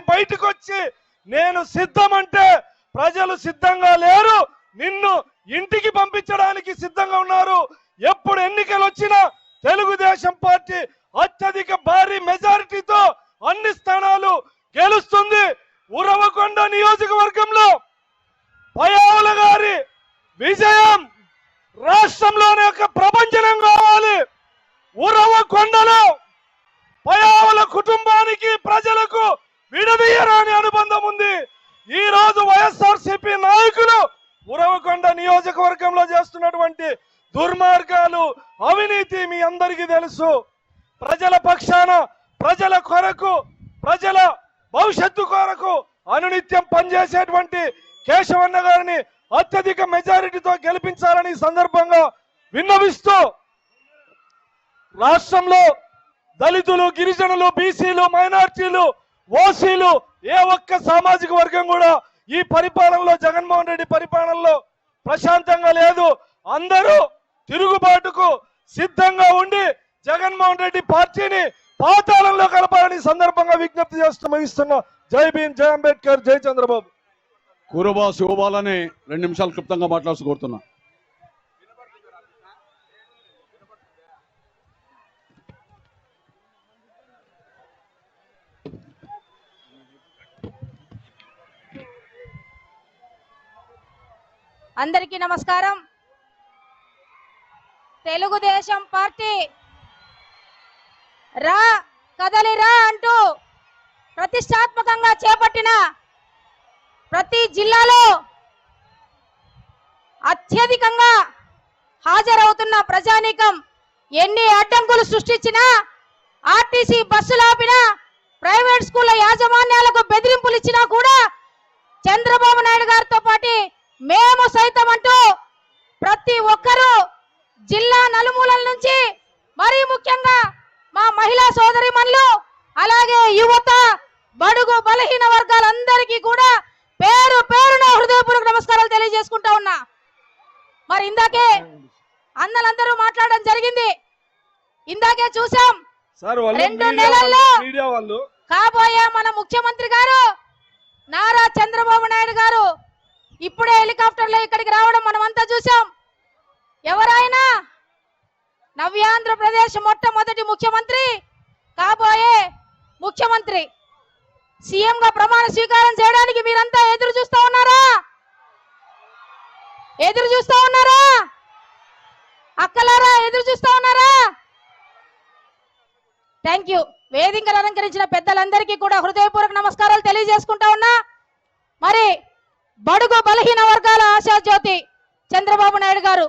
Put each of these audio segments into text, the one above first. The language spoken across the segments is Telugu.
బయటకు వచ్చి నేను సిద్ధమంటే ప్రజలు సిద్ధంగా లేరు. నిన్ను ఇంటికి పంపించడానికి సిద్ధంగా ఉన్నారు. ఎప్పుడు ఎన్నికలు వచ్చినా తెలుగుదేశం పార్టీ అత్యధిక భారీ మెజారిటీతో అన్ని స్థానాలు గెలుస్తుంది ఉరవకొండ నియోజకవర్గంలో. పయావుల గారి విజయం రాష్ట్రంలోనే ఒక ప్రపంచనం కావాలి. ఉరవకొండలో పయావుల కుటుంబానికి ప్రజలకు విడదీయరాని అనుబంధం ఉంది. ఈ రోజు వైఎస్ఆర్సీపీ నాయకులు ఉరవకొండ నియోజకవర్గంలో చేస్తున్నటువంటి దుర్మార్గాలు అవినీతి మీ అందరికీ తెలుసు. ప్రజల పక్షాన ప్రజల కొరకు ప్రజల భవిష్యత్తు కొరకు అనునిత్యం పనిచేసేటువంటి కేశవన్న గారిని అత్యధిక మెజారిటీతో గెలిపించాలని సందర్భంగా విన్నవిస్తూ రాష్ట్రంలో దళితులు గిరిజనులు బీసీలు మైనార్టీలు ఓసీలు ఏ ఒక్క సామాజిక వర్గం కూడా ఈ పరిపాలనలో జగన్మోహన్ రెడ్డి పరిపాలనలో ప్రశాంతంగా లేదు. అందరూ తిరుగుబాటుకు సిద్ధంగా ఉండి జగన్మోహన్ రెడ్డి పార్టీని పాతాళంలో కలపాలని సందర్భంగా విజ్ఞప్తి చేస్తూ ముగిస్తున్నా. జై భీమ్ జై అంబేద్కర్ జై చంద్రబాబు. కురుబా శివబాలని రెండు నిమిషాలు క్లుప్తంగా మాట్లాడుతూ కోరుతున్నా. అందరికీ నమస్కారం. తెలుగుదేశం పార్టీ రా కదలిరా అంటూ ప్రతిష్టాత్మకంగా చేపట్టిన ప్రతి జిల్లాలో అత్యధికంగా హాజరవుతున్న ప్రజానీకం ఎన్ని అడ్డంకులు సృష్టించినా ఆర్టీసీ బస్సులు ఆపినా ప్రైవేట్ స్కూళ్ళ యాజమాన్యాలకు బెదిరింపులు ఇచ్చినా కూడా చంద్రబాబు నాయుడు గారితో పాటు మేము సైతం అంటూ ప్రతి ఒక్కరూ జిల్లా నలుమూలల నుంచి మరీ ముఖ్యంగా మా మహిళా సోదరిమణులు అలాగే యువత బడుగు బలహీన వర్గాలందరికీ కూడా పేరు పేరున హృదయపూర్వక నమస్కారాలు తెలియజేసుకుంటా ఉన్నా. మరి ఇందాకే అన్నలందరూ మాట్లాడడం జరిగింది. ఇందాకే చూసాం రెండు నెలల్లో కాబోయే మన ముఖ్యమంత్రి గారు నారా చంద్రబాబు నాయుడు గారు ఇప్పుడే హెలికాప్టర్లో ఇక్కడికి రావడం మనమంతా చూసాం ఎవరైనా నవ్యాంధ్రప్రదేశ్ మొట్టమొదటి ముఖ్యమంత్రి కాబోయే ముఖ్యమంత్రి. సీఎం గా ప్రమాణ స్వీకారం చేయడానికి మీరంతా ఎదురు చూస్తూ ఉన్నారా? ఎదురు చూస్తూ ఉన్నారా? అక్కలారా ఎదురు చూస్తూ ఉన్నారా? Thank you. వేదికలు అలంకరించిన పెద్దలందరికీ కూడా హృదయపూర్వక నమస్కారాలు తెలియజేసుకుంటా ఉన్నా. మరి బడుగు బలహీన వర్గాల ఆశాజ్యోతి చంద్రబాబు నాయుడు గారు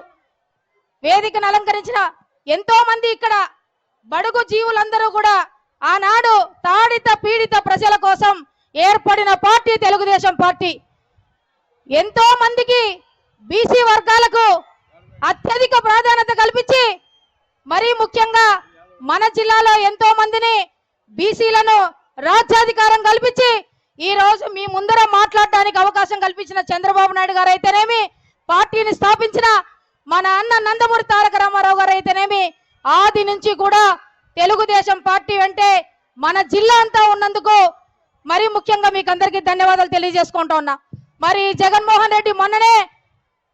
వేదికను అలంకరించిన ఎంతో మంది ఇక్కడ బడుగు జీవులందరూ కూడా ఆనాడు తాడిత పీడిత ప్రజల కోసం ఏర్పడిన పార్టీ తెలుగుదేశం పార్టీ. ఎంతో మందికి బీసీ వర్గాలకు అత్యధిక ప్రాధాన్యత కల్పించి మరీ ముఖ్యంగా మన జిల్లాలో ఎంతో మందిని బీసీలను రాజ్యాధికారం కల్పించి ఈ రోజు మీ ముందర మాట్లాడడానికి అవకాశం కల్పించిన చంద్రబాబు నాయుడు గారు అయితేనేమి పార్టీని స్థాపించిన మన అన్న నందమూరి తారక రామారావు గారు అయితేనేమి ఆది నుంచి కూడా తెలుగుదేశం పార్టీ అంటే మన జిల్లా అంతా ఉన్నందుకు మరి ముఖ్యంగా మీకు అందరికీ ధన్యవాదాలు తెలియజేసుకుంటా ఉన్నా. మరి జగన్మోహన్ రెడ్డి మొన్ననే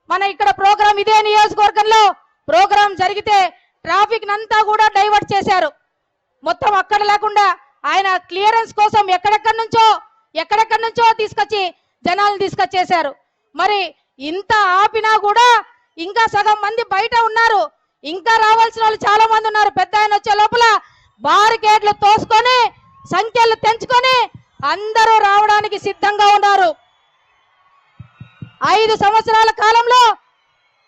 మన ఇక్కడ ప్రోగ్రాం ఇదే నియోజకవర్గంలో ప్రోగ్రాం జరిగితే ట్రాఫిక్ అంతా కూడా డైవర్ట్ చేశారు. మొత్తం అక్కడ లేకుండా ఆయన క్లియరెన్స్ కోసం ఎక్కడెక్కడి నుంచో ఎక్కడెక్కడి నుంచో తీసుకొచ్చి జనాలు తీసుకొచ్చేశారు. మరి ఇంత ఆపినా కూడా ఇంకా సగం మంది బయట ఉన్నారు. ఇంకా రావాల్సిన వాళ్ళు చాలా మంది ఉన్నారు. పెద్ద ఆయన వచ్చే లోపల బారికేడ్లు తోసుకొని సంఖ్యలు తెంచుకొని అందరూ రావడానికి సిద్ధంగా ఉన్నారు. ఐదు సంవత్సరాల కాలంలో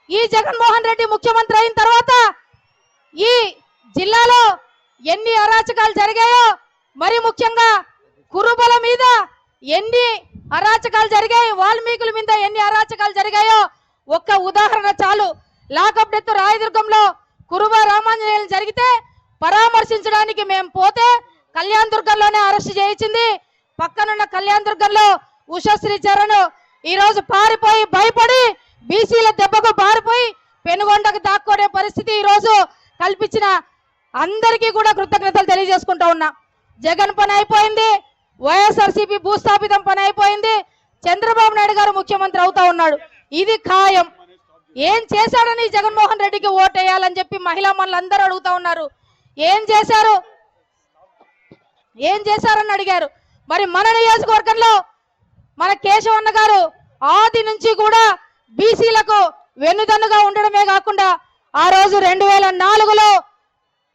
ఈ జగన్మోహన్ రెడ్డి ముఖ్యమంత్రి అయిన తర్వాత ఈ జిల్లాలో ఎన్ని అరాచకాలు జరిగాయో మరి ముఖ్యంగా కురుబల మీద ఎన్ని అరాచకాలు జరిగాయి వాల్మీకుల మీద ఎన్ని అరాచకాలు జరిగాయో ఒక్క ఉదాహరణ చాలు. లాకప్ డెత్ రాయదుర్గంలో కురుబ రామాంజనేయులు జరిగితే పరామర్శించడానికి మేము పోతే కళ్యాణ్ దుర్గంలోనే అరెస్ట్ చేయించింది. పక్కనున్న కళ్యాణ్ దుర్గంలో ఉషశ్రీ చరణ్ ఈ రోజు పారిపోయి భయపడి బీసీల దెబ్బకు పారిపోయి పెనుగొండకు దాక్కునే పరిస్థితి ఈ రోజు కల్పించిన అందరికీ కూడా కృతజ్ఞతలు తెలియజేసుకుంటా ఉన్నా. జగన్ పని అయిపోయింది. వైఎస్ఆర్సీపీ భూస్థాపితం పని అయిపోయింది. చంద్రబాబు నాయుడు గారు ముఖ్యమంత్రి అవుతా ఉన్నాడు. ఇది ఖాయం. ఏం చేశాడని జగన్మోహన్ రెడ్డికి ఓటేయాలని చెప్పి మహిళా మనులందరూ అడుగుతా ఉన్నారు. ఏం చేశారు? ఏం చేశారని అడిగారు. మరి మన నియోజకవర్గంలో మన కేశవన్న గారు ఆది నుంచి కూడా బీసీలకు వెన్నుదన్నుగా ఉండడమే కాకుండా ఆ రోజు రెండు వేల నాలుగులో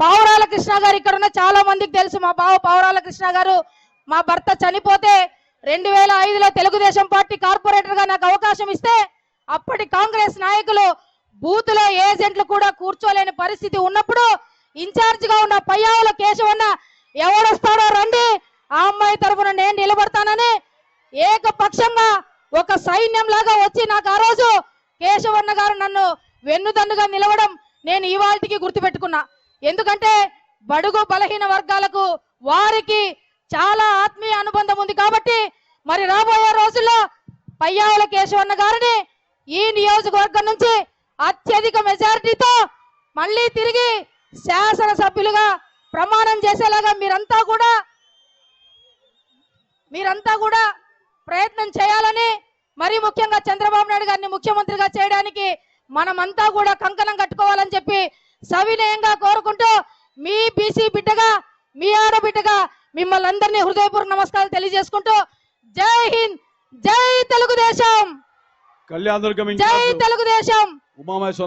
పావురాల కృష్ణ గారు ఇక్కడ ఉన్న చాలా మందికి తెలుసు మా బావ పావురాల కృష్ణ గారు. మా భర్త చనిపోతే రెండు వేల ఐదులో తెలుగుదేశం పార్టీ కార్పొరేటర్గా నాకు అవకాశం ఇస్తే అప్పటి కాంగ్రెస్ నాయకులు బూత్లో ఏజెంట్లు కూడా కూర్చోలేని పరిస్థితి ఉన్నప్పుడు ఇన్ఛార్జ్గా ఉన్న పయ్యావుల కేశవన్న ఎవరొస్తారో రండి ఆ అమ్మాయి తరఫున నేను నిలబడతానని ఏకపక్షంగా ఒక సైన్యం లాగా వచ్చి నాకు ఆ రోజు కేశవన్న గారు నన్ను వెన్నుదన్నుగా నిలవడం నేను ఇవాళకి గుర్తుపెట్టుకున్నా. ఎందుకంటే బడుగు బలహీన వర్గాలకు వారికి చాలా ఆత్మీయ అనుబంధం ఉంది కాబట్టి మరి రాబోయే రోజుల్లో పయ్యావుల కేశవన్న గారిని ఈ నియోజకవర్గం నుంచి అత్యధిక మెజారిటీతో మళ్ళీ తిరిగి శాసనసభ్యులుగా ప్రమాణం చేసేలాగా మీరంతా కూడా మీరంతా కూడా ప్రయత్నం చేయాలని మరీ ముఖ్యంగా చంద్రబాబు నాయుడు గారిని ముఖ్యమంత్రిగా చేయడానికి మనమంతా కూడా కంకణం కట్టుకోవాలని చెప్పి సవినయంగా కోరుకుంటూ మీ బీసీ బిడ్డగా మీ ఆడబిడ్డగా మిమ్మల్ని అందరినీ హృదయపూర్వక నమస్కారాలు తెలియజేసుకుంటూ జై హింద్ జై తెలుగుదేశం. కళ్యాణ జై తెలుగుదేశం. ఉమామహేశ్వర